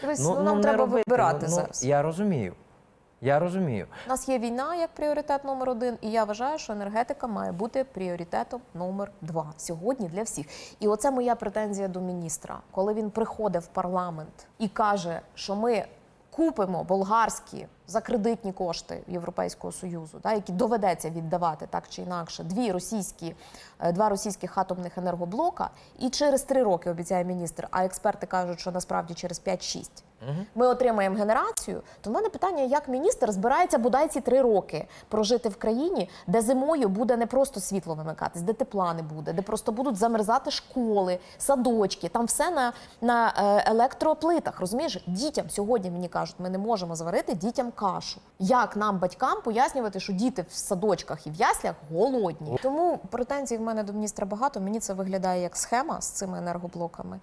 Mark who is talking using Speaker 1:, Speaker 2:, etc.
Speaker 1: Дивись, ну, нам
Speaker 2: не
Speaker 1: треба
Speaker 2: робити.
Speaker 1: вибирати
Speaker 2: ну,
Speaker 1: зараз.
Speaker 2: Я розумію. Я розумію.
Speaker 1: У нас є війна як пріоритет номер один, і я вважаю, що енергетика має бути пріоритетом номер два сьогодні для всіх. І оце моя претензія до міністра, коли він приходить в парламент і каже, що ми купимо болгарські за кредитні кошти Європейського союзу, да, які доведеться віддавати так чи інакше, дві російські, е, два російських атомних енергоблока, і через три роки обіцяє міністр. А експерти кажуть, що насправді через 5-6 ми отримаємо генерацію, то в мене питання, як міністр збирається бодай ці три роки прожити в країні, де зимою буде не просто світло вимикатись, де тепла не буде, де просто будуть замерзати школи, садочки, там все на, на е, електроплитах. Розумієш, дітям сьогодні мені кажуть, ми не можемо зварити дітям кашу. Як нам, батькам, пояснювати, що діти в садочках і в яслях голодні? Тому претензій в мене до міністра багато. Мені це виглядає як схема з цими енергоблоками.